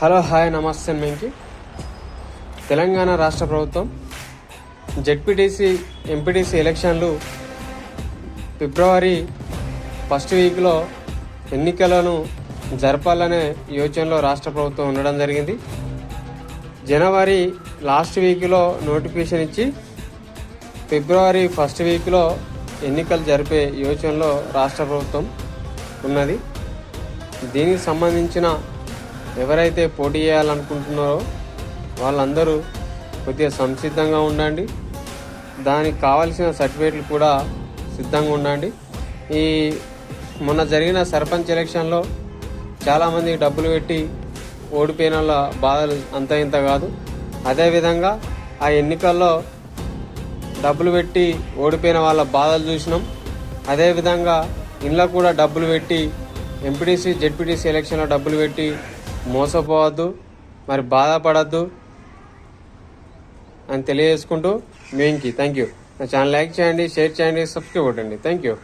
Hello hi నమస్తే మేంకి తెలంగాణ రాష్ట్ర ప్రభుత్వం జెడ్పీటీసీ ఎంపీటీసీ ఎలక్షన్లు ఫిబ్రవరి ఫస్ట్ వీక్లో ఎన్నికలను జరపాలనే యోచనలో రాష్ట్ర ప్రభుత్వం ఉండడం జరిగింది. జనవరి లాస్ట్ వీక్లో నోటిఫికేషన్ ఇచ్చి ఫిబ్రవరి ఫస్ట్ వీక్లో ఎన్నికలు జరిపే యోచనలో రాష్ట్ర ప్రభుత్వం ఉన్నది. దీనికి సంబంధించిన ఎవరైతే పోటీ చేయాలనుకుంటున్నారో వాళ్ళందరూ కొద్దిగా సంసిద్ధంగా ఉండండి. దానికి కావాల్సిన సర్టిఫికేట్లు కూడా సిద్ధంగా ఉండండి. ఈ మొన్న జరిగిన సర్పంచ్ ఎలక్షన్లో చాలామంది డబ్బులు పెట్టి ఓడిపోయిన వాళ్ళ బాధలు అంత ఇంత కాదు. అదేవిధంగా ఆ ఎన్నికల్లో డబ్బులు పెట్టి ఓడిపోయిన వాళ్ళ బాధలు చూసినాం. అదేవిధంగా ఇంట్లో కూడా డబ్బులు పెట్టి ఎంపీటీసీ జెడ్పీటీసీ ఎలక్షన్లో డబ్బులు పెట్టి మోసపోవద్దు మరి బాధపడద్దు అని తెలియజేసుకుంటూ మేంకి థ్యాంక్ యూ నా ఛానల్ లైక్ చేయండి షేర్ చేయండి సబ్స్క్రైబ్ కొట్టండి. Thank you